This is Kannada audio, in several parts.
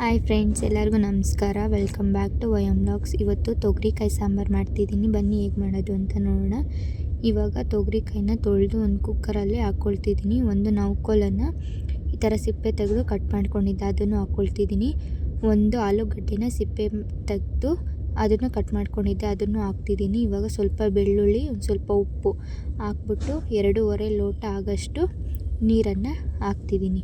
ಹಾಯ್ ಫ್ರೆಂಡ್ಸ್ ಎಲ್ಲರಿಗೂ ನಮಸ್ಕಾರ. ವೆಲ್ಕಮ್ ಬ್ಯಾಕ್ ಟು ವಯಮ್ ಬ್ಲಾಗ್ಸ್ ಇವತ್ತು ತೊಗರಿಕಾಯಿ ಸಾಂಬಾರು ಮಾಡ್ತಿದ್ದೀನಿ. ಬನ್ನಿ ಹೇಗೆ ಮಾಡೋದು ಅಂತ ನೋಡೋಣ. ಇವಾಗ ತೊಗರಿಕಾಯಿನ ತೊಳೆದು ಒಂದು ಕುಕ್ಕರಲ್ಲಿ ಹಾಕ್ಕೊಳ್ತಿದ್ದೀನಿ ಒಂದು ನೌಕೋಲನ್ನು ಈ ಥರ ಸಿಪ್ಪೆ ತೆಗೆದು ಕಟ್ ಮಾಡ್ಕೊಂಡಿದ್ದೆ, ಅದನ್ನು ಹಾಕ್ಕೊಳ್ತಿದ್ದೀನಿ ಒಂದು ಆಲೂಗಡ್ಡೆನ ಸಿಪ್ಪೆ ತೆಗೆದು ಅದನ್ನು ಕಟ್ ಮಾಡ್ಕೊಂಡಿದ್ದೆ, ಅದನ್ನು ಹಾಕ್ತಿದ್ದೀನಿ. ಇವಾಗ ಸ್ವಲ್ಪ ಬೆಳ್ಳುಳ್ಳಿ, ಒಂದು ಸ್ವಲ್ಪ ಉಪ್ಪು ಹಾಕ್ಬಿಟ್ಟು ಎರಡೂವರೆ ಲೋಟ ಆಗಷ್ಟು ನೀರನ್ನು ಹಾಕ್ತಿದ್ದೀನಿ.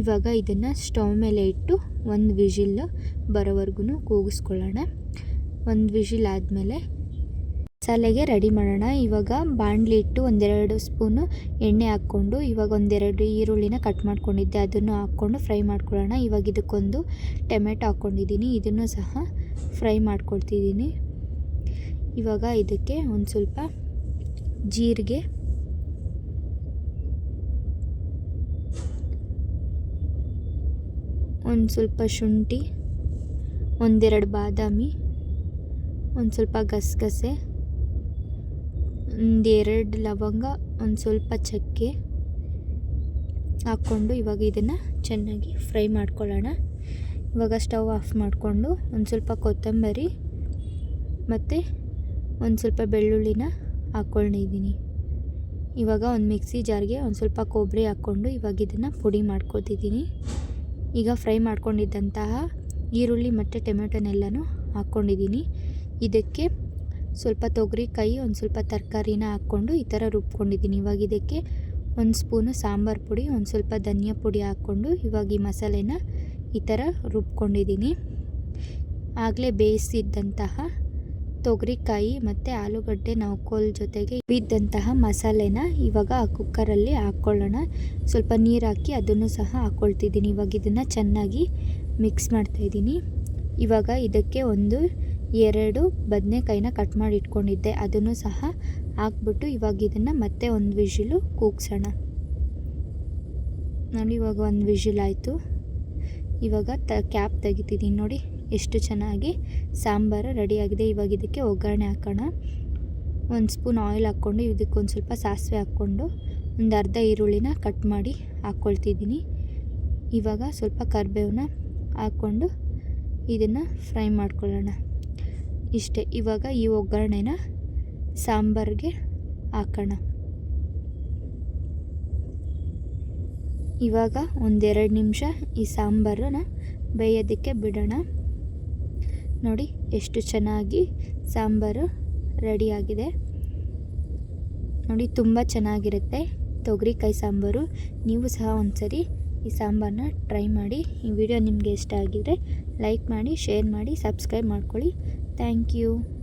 ಇವಾಗ ಇದನ್ನು ಸ್ಟವ್ ಮೇಲೆ ಇಟ್ಟು ಒಂದು ವಿಷಿಲ್ ಬರೋವರೆಗೂ ಕೂಗಿಸ್ಕೊಳ್ಳೋಣ. ಒಂದು ವಿಷಿಲ್ ಆದಮೇಲೆ ಮಸಾಲೆಗೆ ರೆಡಿ ಮಾಡೋಣ. ಇವಾಗ ಬಾಣಲಿ ಇಟ್ಟು ಒಂದೆರಡು ಸ್ಪೂನು ಎಣ್ಣೆ ಹಾಕ್ಕೊಂಡು, ಇವಾಗ ಒಂದೆರಡು ಈರುಳ್ಳಿನ ಕಟ್ ಮಾಡ್ಕೊಂಡಿದ್ದೆ. ಅದನ್ನು ಹಾಕ್ಕೊಂಡು ಫ್ರೈ ಮಾಡ್ಕೊಳ್ಳೋಣ. ಇವಾಗ ಇದಕ್ಕೊಂದು ಟೊಮೆಟೊ ಹಾಕ್ಕೊಂಡಿದ್ದೀನಿ. ಇದನ್ನು ಸಹ ಫ್ರೈ ಮಾಡ್ಕೊಳ್ತಿದ್ದೀನಿ. ಇವಾಗ ಇದಕ್ಕೆ ಒಂದು ಸ್ವಲ್ಪ ಜೀರಿಗೆ ಒಂದು ಸ್ವಲ್ಪ ಶುಂಠಿ, ಒಂದೆರಡು ಬಾದಾಮಿ, ಒಂದು ಸ್ವಲ್ಪ ಗಸಗಸೆ, ಒಂದೆರಡು ಲವಂಗ, ಒಂದು ಸ್ವಲ್ಪ ಚಕ್ಕೆ ಹಾಕ್ಕೊಂಡು ಇವಾಗ ಇದನ್ನು ಚೆನ್ನಾಗಿ ಫ್ರೈ ಮಾಡ್ಕೊಳ್ಳೋಣ. ಇವಾಗ ಸ್ಟವ್ ಆಫ್ ಮಾಡಿಕೊಂಡು ಒಂದು ಸ್ವಲ್ಪ ಕೊತ್ತಂಬರಿ ಮತ್ತು ಒಂದು ಸ್ವಲ್ಪ ಬೆಳ್ಳುಳ್ಳಿನ ಹಾಕ್ಕೊಂಡಿದ್ದೀನಿ ಇವಾಗ ಒಂದು ಮಿಕ್ಸಿ ಜಾರ್ಗೆ ಒಂದು ಸ್ವಲ್ಪ ಕೊಬ್ಬರಿ ಹಾಕ್ಕೊಂಡು ಇವಾಗ ಇದನ್ನು ಪುಡಿ ಮಾಡ್ಕೊತಿದ್ದೀನಿ ಈಗ ಫ್ರೈ ಮಾಡ್ಕೊಂಡಿದ್ದಂತಹ ಈರುಳ್ಳಿ ಮತ್ತು ಟೊಮೆಟೊನೆಲ್ಲನೂ ಹಾಕ್ಕೊಂಡಿದ್ದೀನಿ. ಇದಕ್ಕೆ ಸ್ವಲ್ಪ ತೊಗರಿ ಕಾಯಿ, ಒಂದು ಸ್ವಲ್ಪ ತರಕಾರಿನ ಹಾಕ್ಕೊಂಡು ಈ ಥರ ರುಬ್ಕೊಂಡಿದ್ದೀನಿ. ಇವಾಗ ಇದಕ್ಕೆ ಒಂದು ಸ್ಪೂನು ಸಾಂಬಾರು ಪುಡಿ, ಒಂದು ಸ್ವಲ್ಪ ಧನಿಯಾ ಪುಡಿ ಹಾಕ್ಕೊಂಡು ಇವಾಗ ಈ ಮಸಾಲೆನ ಈ ಥರ ರುಬ್ಕೊಂಡಿದ್ದೀನಿ. ಆಗಲೇ ಬೇಯಿಸಿದ್ದಂತಹ ತೊಗರಿಕಾಯಿ ಮತ್ತು ಆಲೂಗಡ್ಡೆ ನೌಕೋಲ್ ಜೊತೆಗೆ ಬಿದ್ದಂತಹ ಮಸಾಲೆನ ಇವಾಗ ಆ ಕುಕ್ಕರಲ್ಲಿ ಹಾಕ್ಕೊಳ್ಳೋಣ ಸ್ವಲ್ಪ ನೀರು ಹಾಕಿ ಅದನ್ನು ಸಹ ಹಾಕ್ಕೊಳ್ತಿದ್ದೀನಿ ಇವಾಗ ಇದನ್ನು ಚೆನ್ನಾಗಿ ಮಿಕ್ಸ್ ಮಾಡ್ತಾಯಿದ್ದೀನಿ ಇವಾಗ ಇದಕ್ಕೆ ಒಂದು ಎರಡು ಬದನೆಕಾಯಿನ ಕಟ್ ಮಾಡಿ ಇಟ್ಕೊಂಡಿದ್ದೆ. ಅದನ್ನು ಸಹ ಹಾಕ್ಬಿಟ್ಟು ಇವಾಗ ಇದನ್ನು ಮತ್ತೆ ಒಂದು ವಿಷಿಲು ಕೂಗ್ಸೋಣ. ನೋಡಿ ಇವಾಗ ಒಂದು ವಿಷಿಲ್ ಆಯಿತು. ಇವಾಗ ತ ಕ್ಯಾಪ್ ತೆಗಿತಿದ್ದೀನಿ ನೋಡಿ. ಎಷ್ಟು ಚೆನ್ನಾಗಿ ಸಾಂಬಾರು ರೆಡಿಯಾಗಿದೆ. ಇವಾಗ ಇದಕ್ಕೆ ಒಗ್ಗರಣೆ ಹಾಕೋಣ. ಒಂದು ಸ್ಪೂನ್ ಆಯಿಲ್ ಹಾಕ್ಕೊಂಡು ಇದಕ್ಕೊಂದು ಸ್ವಲ್ಪ ಸಾಸಿವೆ ಹಾಕ್ಕೊಂಡು, ಒಂದು ಅರ್ಧ ಈರುಳ್ಳಿನ ಕಟ್ ಮಾಡಿ ಹಾಕ್ಕೊಳ್ತಿದ್ದೀನಿ ಇವಾಗ ಸ್ವಲ್ಪ ಕರಿಬೇವನ್ನ ಹಾಕ್ಕೊಂಡು ಇದನ್ನು ಫ್ರೈ ಮಾಡ್ಕೊಳ್ಳೋಣ. ಇಷ್ಟೇ. ಇವಾಗ ಈ ಒಗ್ಗರಣೆನ ಸಾಂಬಾರಿಗೆ ಹಾಕೋಣ. ಇವಾಗ ಒಂದೆರಡು ನಿಮಿಷ ಈ ಸಾಂಬಾರನ್ನ ಬೇಯೋದಕ್ಕೆ ಬಿಡೋಣ. ನೋಡಿ ಎಷ್ಟು ಚೆನ್ನಾಗಿ ಸಾಂಬಾರು ರೆಡಿಯಾಗಿದೆ. ನೋಡಿ ತುಂಬ ಚೆನ್ನಾಗಿರುತ್ತೆ ತೊಗರಿಕಾಯಿ ಸಾಂಬಾರು. ನೀವು ಸಹ ಒಂದ್ಸರಿ ಈ ಸಾಂಬಾರನ್ನ ಟ್ರೈ ಮಾಡಿ. ಈ ವಿಡಿಯೋ ನಿಮಗೆ ಇಷ್ಟ ಆಗಿದರೆ ಲೈಕ್ ಮಾಡಿ, ಶೇರ್ ಮಾಡಿ, ಸಬ್ಸ್ಕ್ರೈಬ್ ಮಾಡ್ಕೊಳ್ಳಿ. Thank you.